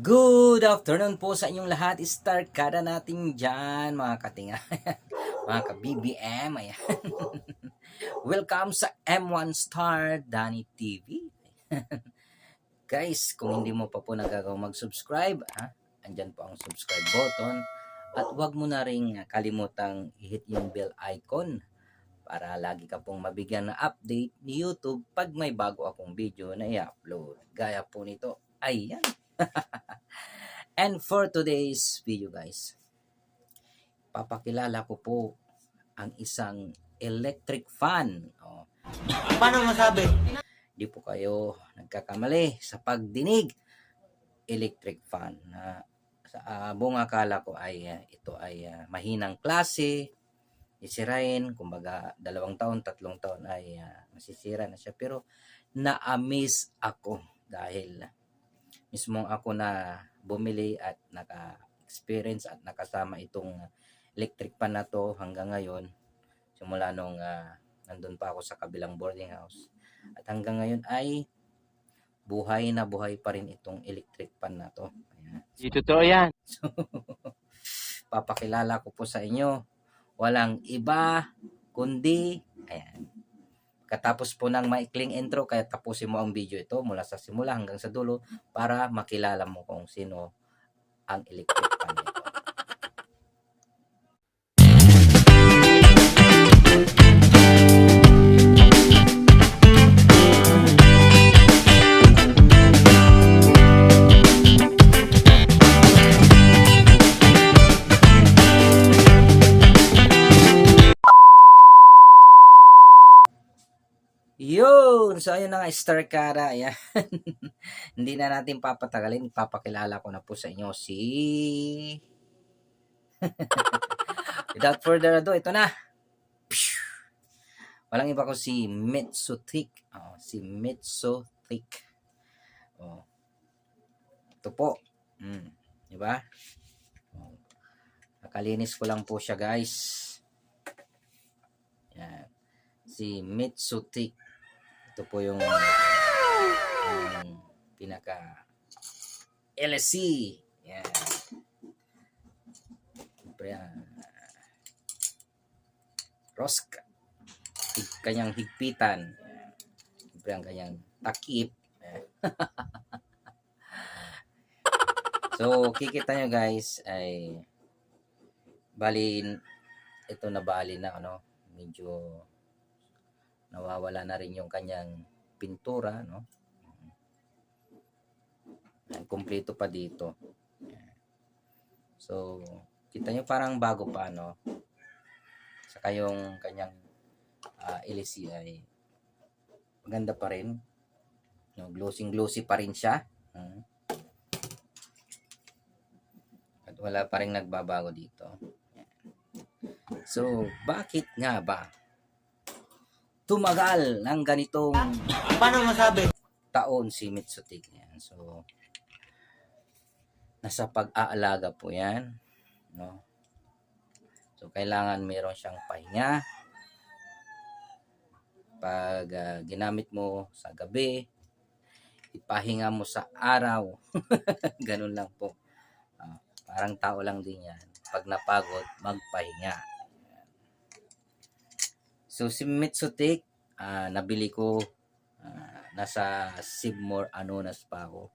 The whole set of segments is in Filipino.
Good afternoon po sa inyong lahat. Star kada natin dyan, mga katinga. mga ka-BBM. Ayan. Welcome sa M1 Star Danny TV. Guys, kung hindi mo pa po nagagawa mag-subscribe, ha, andyan po ang subscribe button. At huwag mo na rin kalimutang i-hit yung bell icon para lagi ka pong mabigyan ng update ni YouTube pag may bago akong video na i-upload. Gaya po nito. Ayan. And for today's video guys, papakilala ko po ang isang electric fan. Oh, Paano masabi? di po kayo nagkakamali sa pagdinig. Electric fan. Na sa uh, buong akala ko ay ah, ito ay ah, mahinang klase. Isirain kumbaga dalawang taon tatlong taon ay ah, masisira na siya. Pero na-amaze ako dahil mismo ako na bumili at naka-experience at nakasama itong electric pan na to hanggang ngayon simula nung ah, nandun pa ako sa kabilang boarding house at hanggang ngayon ay buhay na buhay pa rin itong electric pan na to. Ayan. Di totoo yan. So, papakilala ko po sa inyo. Walang iba kundi ayan. Katapos po ng maikling intro, kaya tapusin mo ang video ito mula sa simula hanggang sa dulo para makilala mo kung sino ang electric nga, Star Cara. Ayan. Hindi na natin papatagalin. Papakilala ko na po sa inyo si... Without further ado, ito na. Walang iba ko si Mitsutik. Oh, si Mitsutik. Oh. Ito po. Mm. Di ba? Oh. Nakalinis ko lang po siya, guys. Yan. Si Mitsutik. Ito po yung, yung pinaka LSC. Yan. Siyempre, ah, Roska. Kanyang higpitan. Siyempre, ang kanyang takip. So, kikita nyo guys, ay bali, ito na bali na, ano, medyo nawawala na rin yung kanyang pintura, no? Kumpleto pa dito. So, kita nyo parang bago pa, no? Saka yung kanyang uh, LC ay maganda pa rin. No, glossing-glossy pa rin siya. Hmm. At wala pa rin nagbabago dito. So, bakit nga ba tumagal ng ganitong Paano masabi? taon si Mitsutik. Yan. So, nasa pag-aalaga po yan. No? So, kailangan meron siyang pahinga. Pag ah, ginamit mo sa gabi, ipahinga mo sa araw. Ganun lang po. Ah, parang tao lang din yan. Pag napagod, magpahinga. So si Mitsutik, ah, nabili ko ah, nasa Sibmore Anonas pa ako.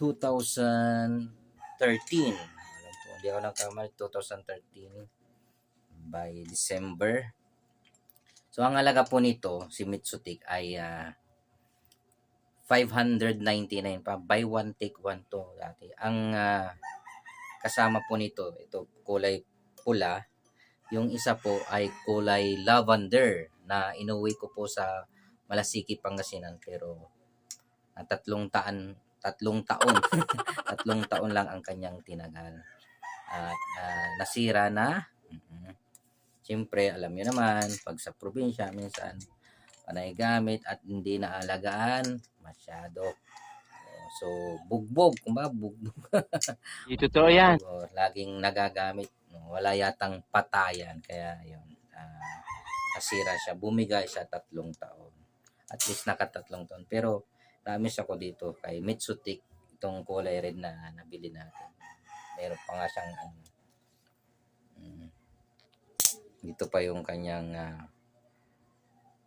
2013. Alam po, hindi ako nagkamali 2013 by December. So ang halaga po nito, si Mitsutik ay ah, 599 pa. Buy one take one to dati. Ang ah, kasama po nito, ito kulay pula, yung isa po ay kulay lavender na inuwi ko po sa Malasiki, Pangasinan pero ah, tatlong taan tatlong taon tatlong taon lang ang kanyang tinagal at ah, nasira na Mhm. Siyempre, alam niyo naman, pag sa probinsya, minsan, panay gamit at hindi naalagaan, masyado. So, bugbog, kumbaga bugbog. Di totoo yan. So, laging nagagamit. Wala yatang patayan. Kaya yun. ah, nasira siya. Bumigay siya tatlong taon. At least nakatatlong taon. Pero namis ako dito kay Mitsutik. itong kulay red na nabili natin. Meron pa nga siyang ano. mm, dito pa yung kanyang ah,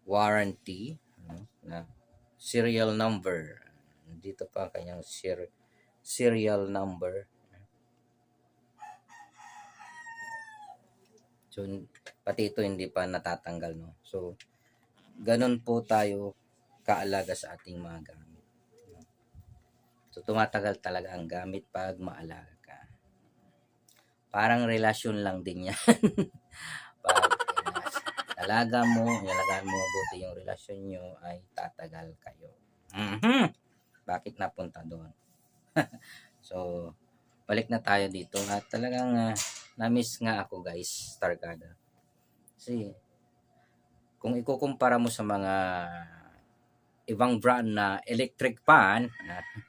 warranty ano, na serial number. Dito pa ang kanyang ser- serial number. So, pati ito hindi pa natatanggal, no? So, ganun po tayo kaalaga sa ating mga gamit. So, tumatagal talaga ang gamit pag maalaga ka. Parang relasyon lang din yan. pag uh, alaga mo, alagaan mo mabuti yung relasyon nyo, ay tatagal kayo. Mhm. Bakit napunta doon? so, balik na tayo dito at talagang ah, na-miss nga ako guys, Stargada. Kasi, kung ikukumpara mo sa mga ibang brand na electric fan,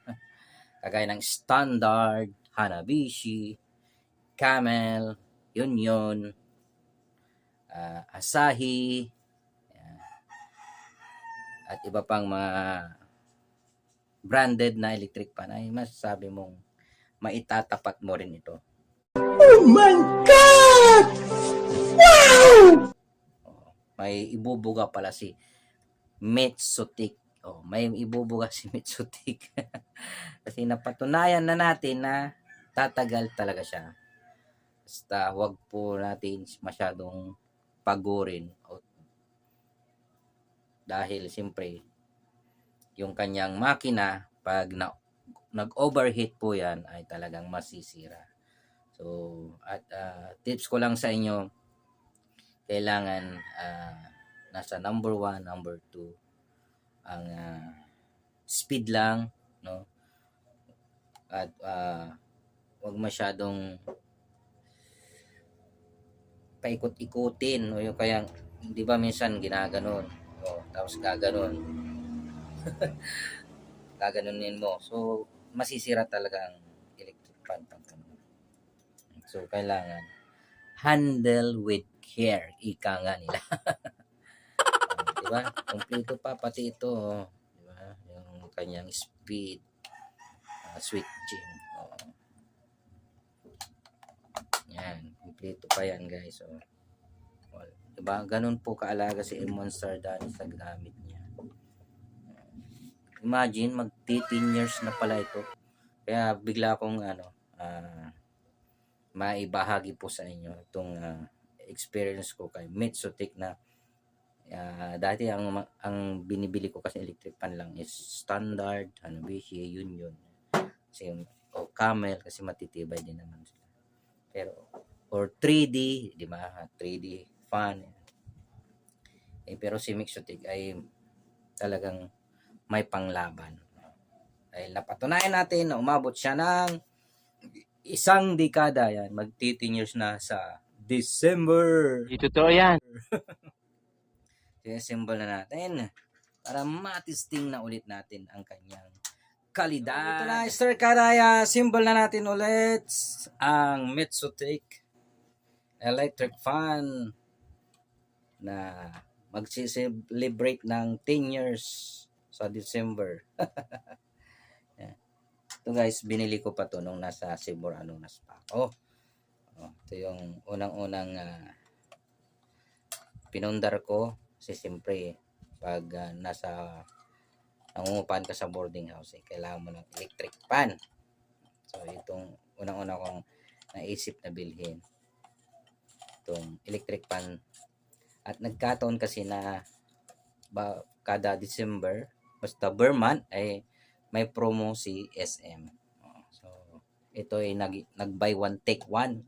kagaya ng Standard, Hanabishi, Camel, Union, ah, Asahi, at iba pang mga branded na electric fan ay masasabi mong maitatapat mo rin ito. Oh, may ibubuga pala si Metsutik. Oh, may ibubuga si Metsutik. Kasi napatunayan na natin na tatagal talaga siya. Basta wag po natin masyadong pagurin. Dahil siyempre, yung kanyang makina, pag na, nag-overheat po yan, ay talagang masisira. So, at ah, tips ko lang sa inyo, kailangan ah, nasa number one, number two, ang ah, speed lang, no? At ah, wag masyadong paikot-ikutin o yung kaya di ba minsan ginaganon o tapos gaganon gaganunin mo so masisira talaga ang electric fan pag. So kailangan handle with care. Ika nga nila. Oh, di ba? Kompleto pa pati ito oh. di ba? Yung kanyang speed. Uh, switching oh. yan. Kompleto pa yan guys oh. Diba ganun po kaalaga si Monster Dani sa gamit niya. Imagine mag 13 years na pala ito. Kaya bigla akong ano ah, maibahagi po sa inyo itong ah, experience ko kay Mitsutik na ah, dati ang ang binibili ko kasi electric fan lang is standard Hanabishi Union kasi yung o Camel kasi matitibay din naman sila. Pero or 3D di ba? 3D fan eh, pero si Mitsutik ay talagang may panglaban. Dahil napatunayan natin na umabot siya ng isang dekada yan mag 13 years na sa December Di totoo yan. Simbol na natin para matisting na ulit natin ang kanyang kalidad. Ito na, Sir Karaya. Symbol na natin ulit ang Mitsutik electric fan na mag-celebrate ng 10 years sa December. Ito guys, binili ko pa to nung nasa Cebu Anonas pa ako. Oh, ito yung unang-unang ah, pinundar ko. Kasi siyempre pag ah, nasa nangungupahan ka sa boarding house eh, kailangan mo ng electric fan. So itong unang-una kong naisip na bilhin itong electric fan. At nagkataon kasi na ba, kada December basta per month ay may promo si SM so ito ay nag, nag buy one take one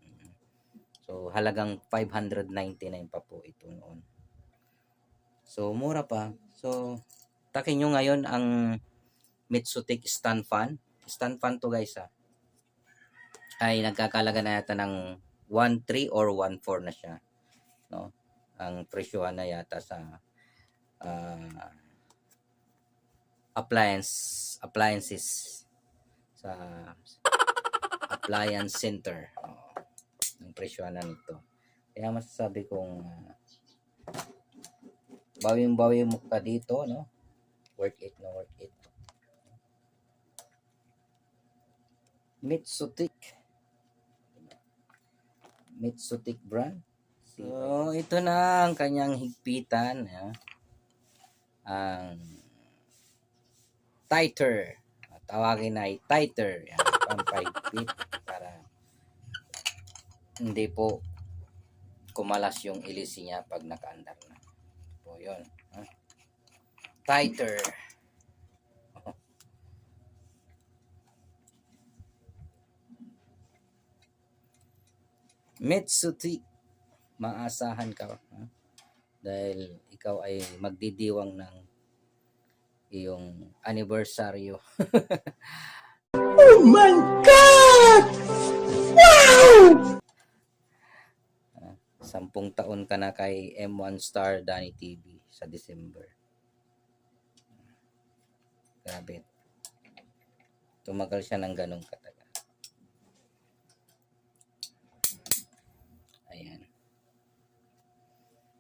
So, halagang 599 pa po ito noon. So, mura pa. So, takin nyo ngayon ang Mitsutik stand fan. Stand fan to guys ha. Ay nagkakalaga na yata ng 1.3 or 1.4 na siya. No? Ang presyohan na yata sa ah, appliance appliances sa appliance center. Oo ng presyonan nito. Kaya masasabi kong uh, bawing-bawi mo ka dito, no? Worth it, no? Worth it. Mitsutik. Mitsutik brand. So, ito na ang kanyang higpitan. Ya. Ang tighter. Tawagin ay tighter. Yan, pampahigpit para hindi po kumalas yung ilisi niya pag nakaandar na. Po, yun. ha. Tighter. Mitsuti. Maasahan ka. ha? Dahil ikaw ay magdidiwang ng iyong anibersaryo. Sampung taon ka na kay M1 Star Danny TV sa December. Grabe. Tumagal siya ng ganong katagal. Ayan.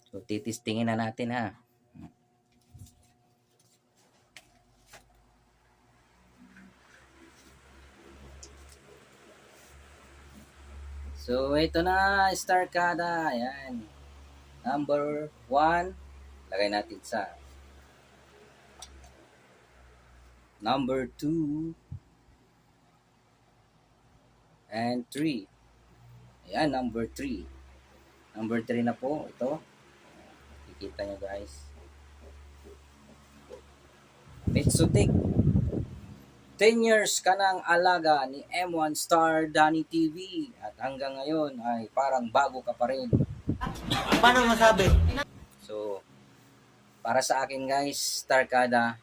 So, titistingin na natin ha. So, ito na, Star Kada. Ayan. Number 1. Lagay natin sa number 2 and 3. Ayan, number 3. Number 3 na po. Ito. Kikita nyo guys. Mitsutik. 10 years ka ng alaga ni M1 Star Danny TV at hanggang ngayon ay parang bago ka pa rin. Paano masabi? So, para sa akin guys, Starkada,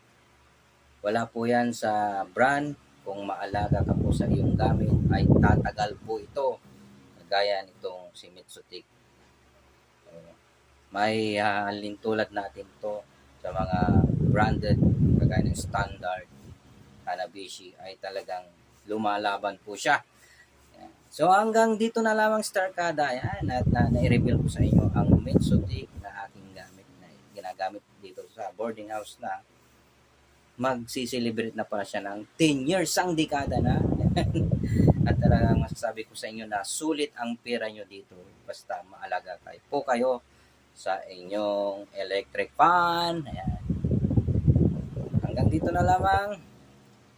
wala po yan sa brand. Kung maalaga ka po sa iyong gamit, ay tatagal po ito. Gaya nitong si Mitsutik. So, may halin tulad natin to sa mga branded, kagaya ng standard, Hanabishi, ay talagang lumalaban po siya. So hanggang dito na lamang Starkada, yan, at na, na-reveal ko sa inyo ang Mitsutik na aking gamit na ginagamit dito sa boarding house na magsiselebrate na pala siya ng 10 years ang dekada na. At talagang masasabi ko sa inyo na sulit ang pera nyo dito basta maalaga kayo po kayo sa inyong electric fan. Ayan. Hanggang dito na lamang.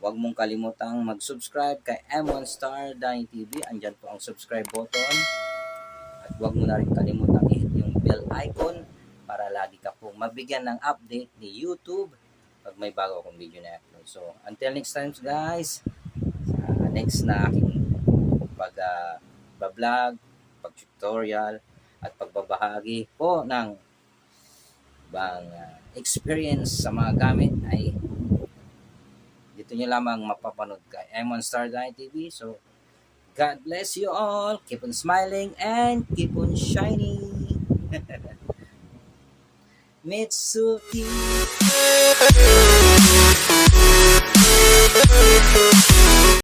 Huwag mong kalimutang mag-subscribe kay M1 Star Dine TV. Andyan po ang subscribe button. At huwag mo na rin kalimutang i-hit yung bell icon para lagi ka pong mabigyan ng update ni YouTube pag may bago akong video na upload. So, until next time guys, sa next na aking pag uh, vlog pag-tutorial, at pagbabahagi po ng ibang uh, experience sa mga gamit ay dito nyo lamang mapapanood kay Emon Star TV. So, God bless you all. Keep on smiling and keep on shining. Mitsuki.